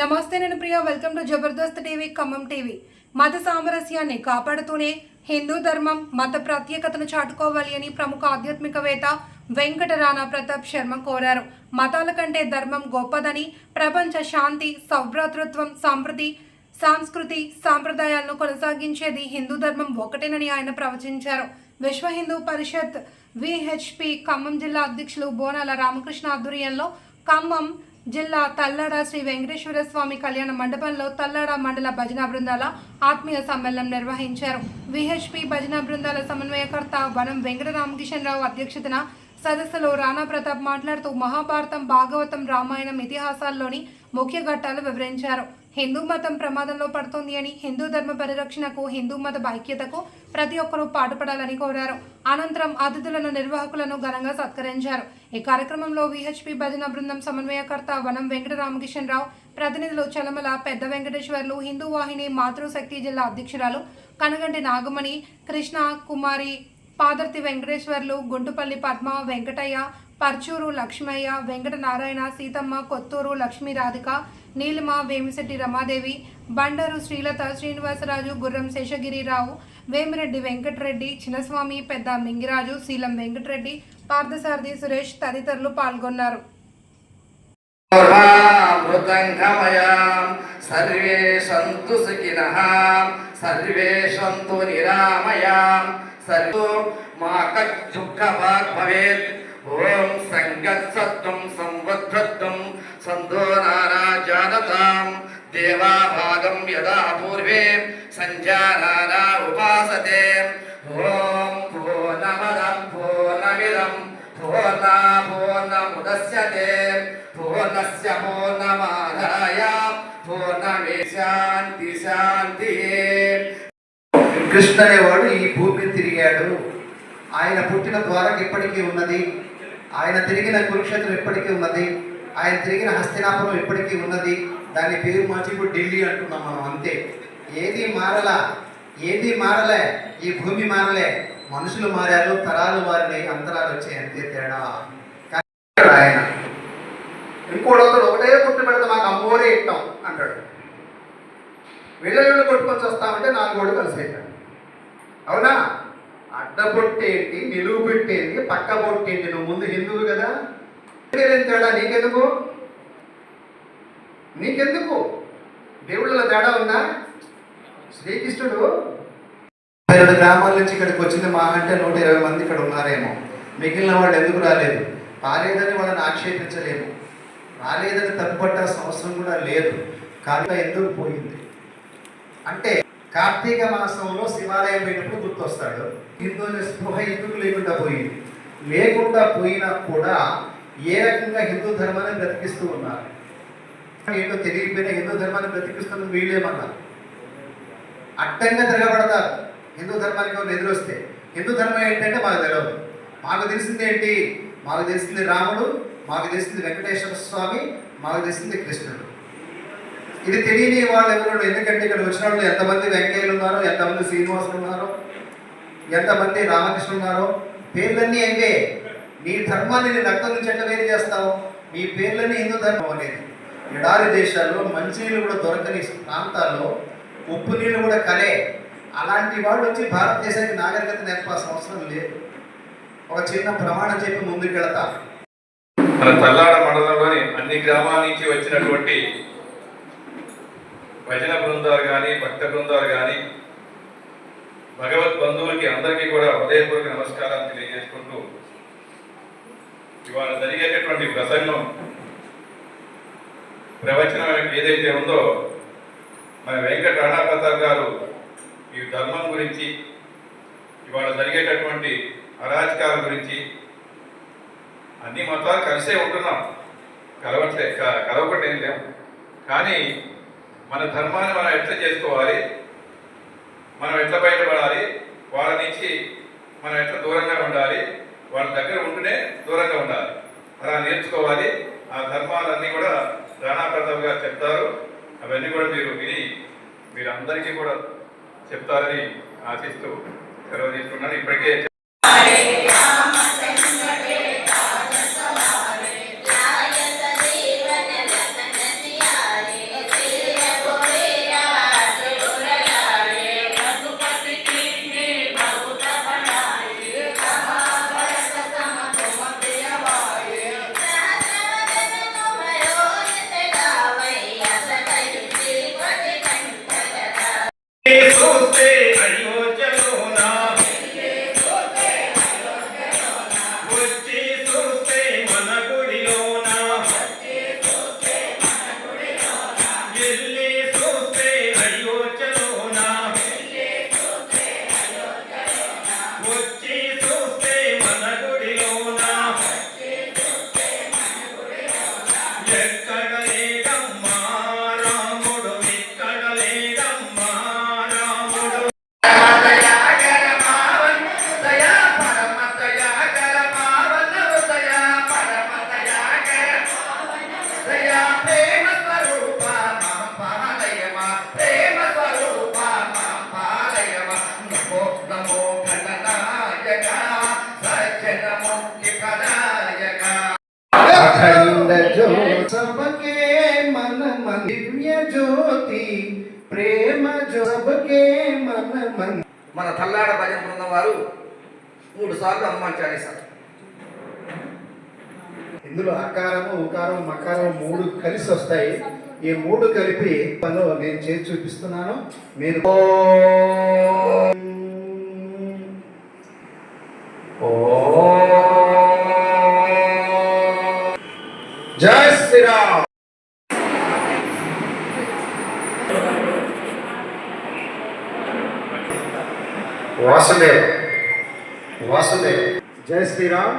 నమస్తే నేను Priya welcome to Jabardasth TV Khammam TV. మత సామరస్యాన్ని కాపాడుతూనే హిందూ ధర్మం మత ప్రత్యేకతను చాటుకోవాలి అని ప్రముఖ ఆధ్యాత్మికవేత్త వెంకట రాణా ప్రతాప్ శర్మ కోరారు. మతాల కంటే ధర్మం గొప్పదని ప్రపంచ శాంతి సౌభ్రాతృత్వం సంప్రతి సాంస్కృతి సాంప్రదాయాలను కొనసాగించేది హిందూ ధర్మం ఒకటేనని ఆయన ప్రవచించారు. విశ్వ హిందూ పరిషత్ విహెచ్పి ఖమ్మం జిల్లా అధ్యక్షులు బోనాల రామకృష్ణ ఆధ్వర్యంలో ఖమ్మం జిల్లా తల్లడ శ్రీ వెంకటేశ్వర స్వామి కళ్యాణ మండపంలో తల్లడ మండల భజన బృందాల ఆత్మీయ సమ్మేళనం నిర్వహించారు. విహెచ్పి భజన బృందాల సమన్వయకర్త వనం వెంకట రామకిషన్ రావు అధ్యక్షతన సదస్సులో రాణా ప్రతాప్ మాట్లాడుతూ మహాభారతం భాగవతం రామాయణం ఇతిహాసాల్లోని ముఖ్య ఘట్టాలు వివరించారు. హిందూ మతం ప్రమాదంలో పడుతోంది అని హిందూ ధర్మ పరిరక్షణకు హిందూ మత ఐక్యతకు ప్రతి ఒక్కరూ పాటుపడాలని కోరారు. అనంతరం అతిథులను నిర్వాహకులను ఘనంగా సత్కరించారు. ఈ కార్యక్రమంలో విహెచ్పి భజన బృందం సమన్వయకర్త వనం వెంకట రామకిషన్రావు ప్రతినిధులు చలమల పెద్ద వెంకటేశ్వర్లు హిందూ వాహిని మాతృశక్తి జిల్లా అధ్యక్షురాలు కనగంటి నాగమణి కృష్ణ కుమారి పాదర్తి వెంకటేశ్వర్లు గుంటుపల్లి పద్మ వెంకటయ్య పర్చూరు లక్ష్మయ్య వెంకట నారాయణ సీతమ్మ కొత్తూరు లక్ష్మీ రాధిక నీలిమ వేమిశెట్టి రమాదేవి బండరు శ్రీలత శ్రీనివాసరాజు గుర్రం శేషగిరిరావు వేమిరెడ్డి వెంకటరెడ్డి చిన్నస్వామి పెద్ద మింగిరాజు శీలం వెంకటరెడ్డి పార్థసారథి సురేష్ తదితరులు పాల్గొన్నారు. సర్వే సంతు సుఖినః సర్వే సంతు సర్వో మా దుఃఖ భవేత్ ఓం సంగత్సత్వం సంవద్ధత్వం సందో నారాజానతాం దేవాభాగం యదా పూర్వే సంజానానా ఉపాసతే ఓం పూర్ణమదం పూర్ణమిదం పూర్ణా పూర్ణముదస్యతే పూర్ణస్య పూర్ణమాదాయ పూర్ణమే శాంతి శాంతి కృష్ణ అనేవాడు ఈ భూమిని తిరిగాడు. ఆయన పుట్టిన ద్వారం ఇప్పటికీ ఉన్నది. ఆయన తిరిగిన కురుక్షేత్రం ఇప్పటికీ ఉన్నది. ఆయన తిరిగిన హస్తినాపురం ఇప్పటికీ ఉన్నది. దాని పేరు మార్చి ఇప్పుడు ఢిల్లీ అంటున్నాం మనం అంతే. ఏది మారలా? ఏది మారలే? ఈ భూమి మారలే. మనుషులు మారారు తరాలు మారినాయి అంతరాలు వచ్చాయి అంతే తేడా. ఆయన. ఇంకోడొకడు ఒకటే గుర్తు పెడితే మాకు అమ్మోరే ఇట్టాం అంటాడు. వెళ్ళి కొట్టుకొని వస్తామంటే నాలుగోడు కలిసి అవుతాడు అవునా? అడ్డబొట్టేంటి నిలువు పెట్టేంటి పక్క బొట్టేంటి నువ్వు ముందు హిందువు కదా? తేడా? నీకెందుకు? నీకెందుకు? దేవుళ్ళ తేడా ఉందా? శ్రీకృష్ణుడు రెండు గ్రామాల నుంచి ఇక్కడికి వచ్చింది. మా అంటే నూట ఇరవై మంది ఇక్కడ ఉన్నారేమో. మిగిలిన వాళ్ళు ఎందుకు రాలేదు? రాలేదని వాళ్ళని ఆక్షేపించలేము. రాలేదని తప్పుపట్టాల్సిన అవసరం కూడా లేదు. కానీ ఎందుకు పోయింది? అంటే కార్తీక మాసంలో శివాలయం పోయినప్పుడు గుర్తొస్తాడు. హిందువుల స్పృహ ఎందుకు లేకుండా పోయింది. లేకుండా పోయినా కూడా ఏ రకంగా హిందూ ధర్మాన్ని బ్రతికిస్తూ ఉన్నారు? ఏంటో తెలియకపోయినా హిందూ ధర్మాన్ని బ్రతికిస్తున్న వీళ్ళేమన్నారు? అడ్డంగా తిరగబడతారు. హిందూ ధర్మానికి వాళ్ళు ఎదురొస్తే. హిందూ ధర్మం ఏంటంటే మాకు తెలియదు మాకు తెలిసింది ఏంటి? మాకు తెలిసింది రాముడు మాకు తెలిసింది వెంకటేశ్వర స్వామి మాకు తెలిసింది కృష్ణుడు. ఇది తెలియని వాళ్ళు ఎవరు ఎందుకంటే ఇక్కడ వచ్చిన వాళ్ళు ఎంతమంది వెంకయ్యలు ఉన్నారో ఎంతమంది శ్రీనివాసులు ఉన్నారో ఎంతమంది రామకృష్ణ ఉన్నారో పేర్లన్నీ అవే. నీ ధర్మాన్ని నీ రక్తం నుంచి ఎట్లా వేరు చేస్తావు? మీ పేర్లన్నీ హిందూ ధర్మం అనేది. ఎడారి దేశాల్లో మంచినీళ్ళు కూడా దొరకని ప్రాంతాల్లో ఉప్పు నీళ్ళు కూడా కలే. అలాంటి వాళ్ళు వచ్చి భారతదేశానికి నాగరికత నేర్పాల్సిన అవసరం లేదు. ఒక చిన్న ప్రమాణం చెప్పి ముందుకెళ్తా. మన తల్లాడ మండలంలోని అన్ని గ్రామాల నుంచి వచ్చినటువంటి భజన బృందాలు కానీ భక్త బృందాలు కానీ భగవత్ బంధువులకి అందరికీ కూడా హృదయపూర్వక నమస్కారాలు తెలియజేసుకుంటూ ఇవాళ జరిగేటటువంటి ప్రసంగం ప్రవచనం ఏదైతే ఉందో మన వెంకట రాణాప్రతాప్ గారు ఈ ధర్మం గురించి ఇవాళ జరిగేటటువంటి అరాజకాల గురించి అన్ని మతాలు కలిసే ఉంటున్నాం. కలవట్లే క- కలవకుండా ఏం లేవు. కానీ మన ధర్మాన్ని మనం ఎట్లా చేసుకోవాలి? మనం ఎట్లా బయటపడాలి? వాళ్ళ నుంచి మనం ఎట్లా దూరంగా ఉండాలి? వాళ్ళ దగ్గర ఉంటూనే దూరంగా ఉండాలి. అలా నేర్చుకోవాలి. ఆ ధర్మాలన్నీ కూడా రాణా ప్రతాప్ గారు చెప్తారు. అవన్నీ కూడా మీరు విని మీరు అందరికీ కూడా చెప్తారని ఆశిస్తూ సెలవు తీసుకున్నాను ఇప్పటికే మన తల్లాడ భజన బృందం వారు మూడు సార్లు హనుమాన్ చాలీసా. ఇందులో అకారము ఉకారం మకారం మూడు కలిసి వస్తాయి. ఈ మూడు కలిపి పను నేను చేసి చూపిస్తున్నాను. మీరు జై శ్రీరామ్. వాసుదేవ్ వాసుదేవ్ జై శ్రీరామ్